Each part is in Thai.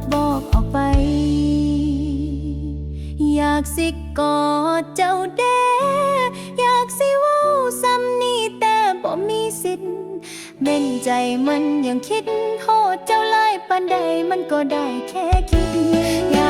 ากบอกออกไป อยากสิกอดเจ้าเด้อยากสิว้าซ้ำนี่แต่บ่มีสิทธิ์เม่งใจมันยังคิดโทษเจ้าไล่ปันใดมันก็ได้แค่คิดอยาก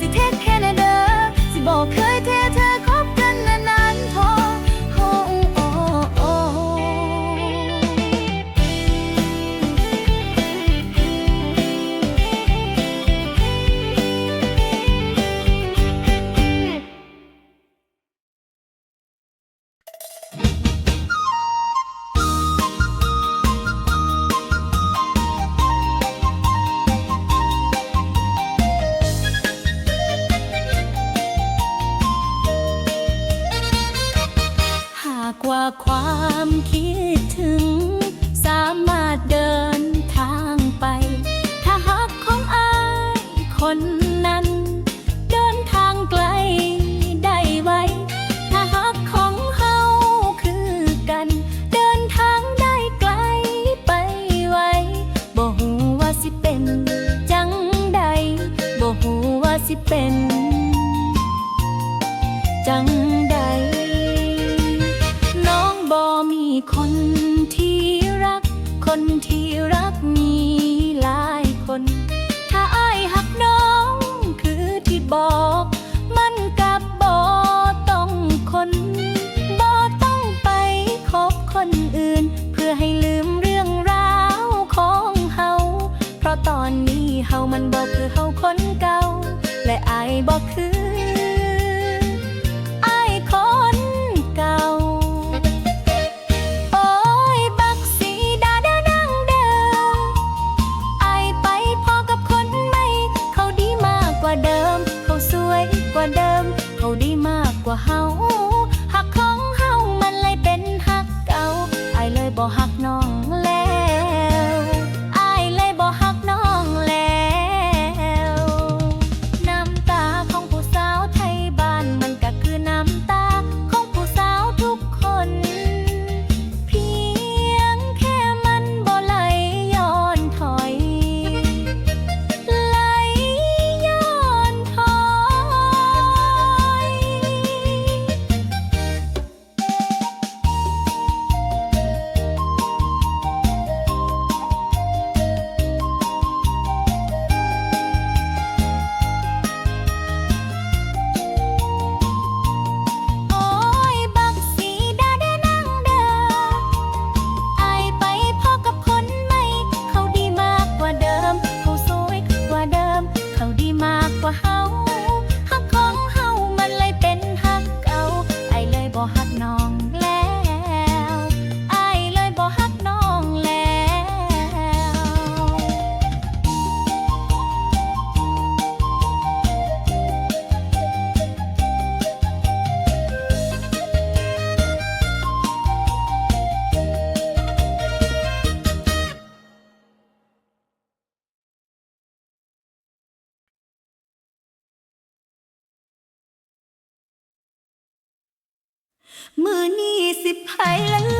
e เป็น จัง บ่คือไอ้คนเก่าอ้ยบักสีดาดดังเดิมไอ้ไปพอกับคนใม่ เขาดีมากกว่าเดิม เขาสวยกว่าเดิม เขาดีมากกว่าเฮา มือนี่สิไผละ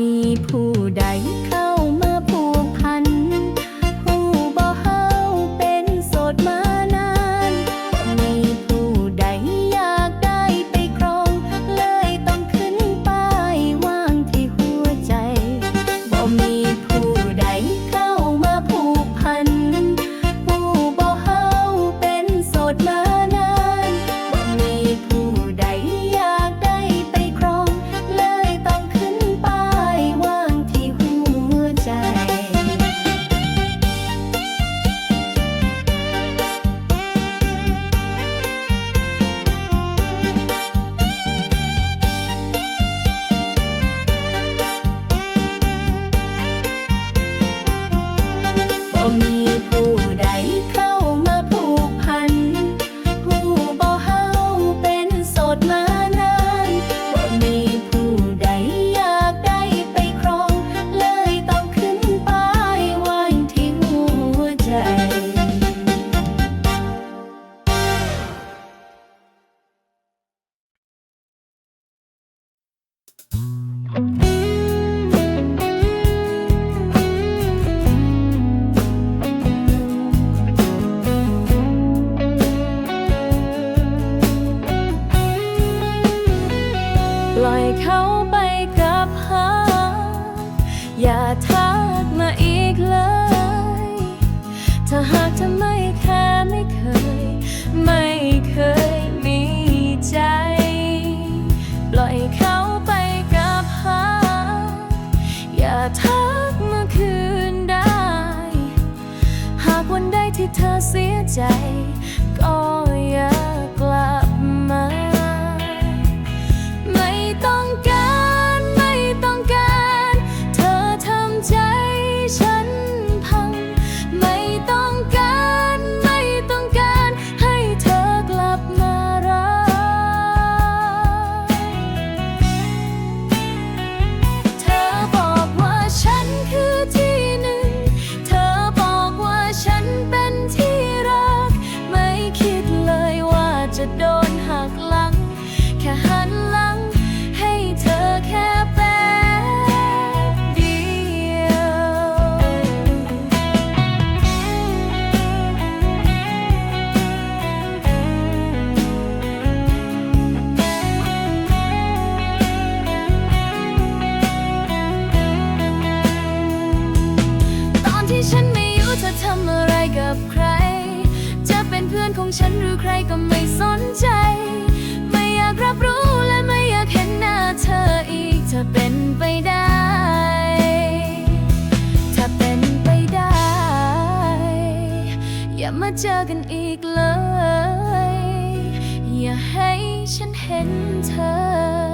มีผู้ใด ที่เธอเสียใจก็ ฉันหรือใครก็ไม่สนใจ ไม่อยากรับรู้และไม่อยากเห็นหน้าเธออีกเธอเป็นไปได้ถ้เป็นไปได้ อย่ามาเจอกันอีกเลย อย่าให้ฉันเห็นเธอ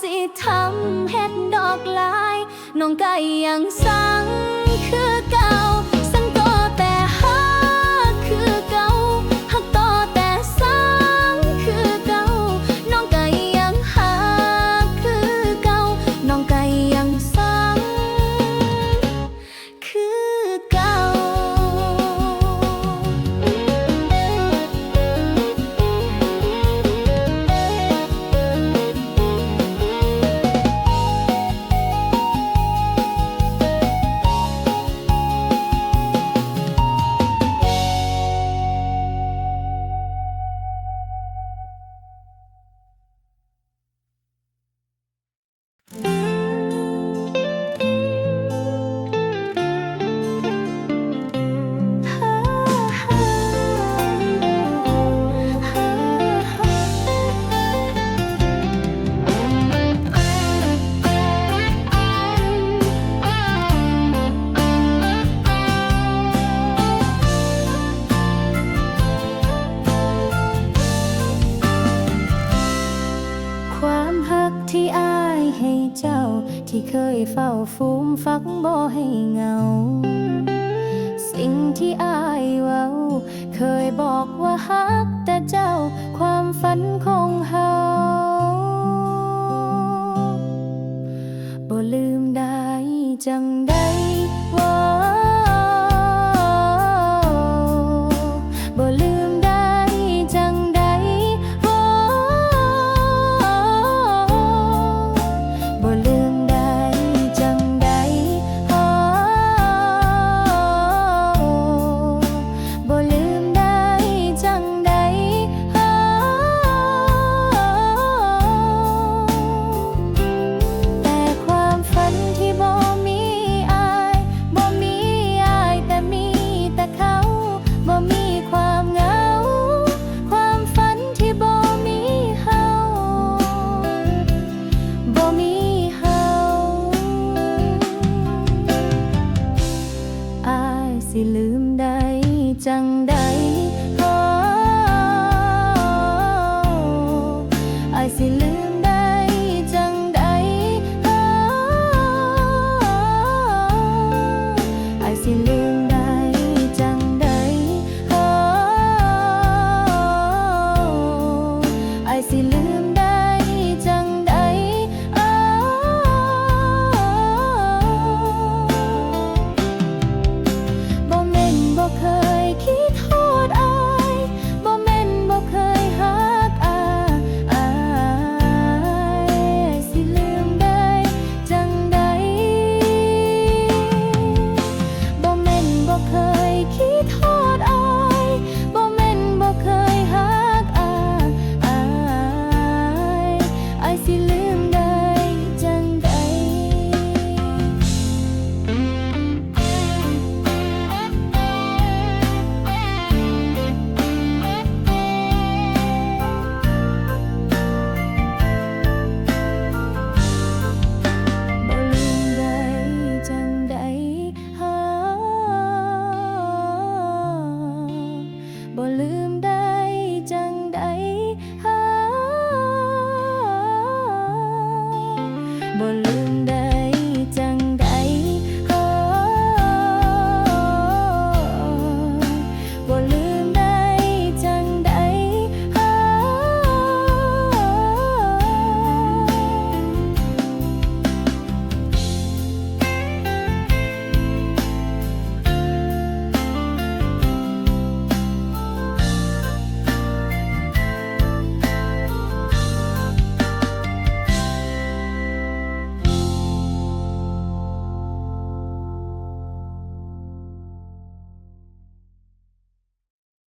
สิทำเฮ็ดดอกลาย น้องไก่ยังสังคือเก่า ม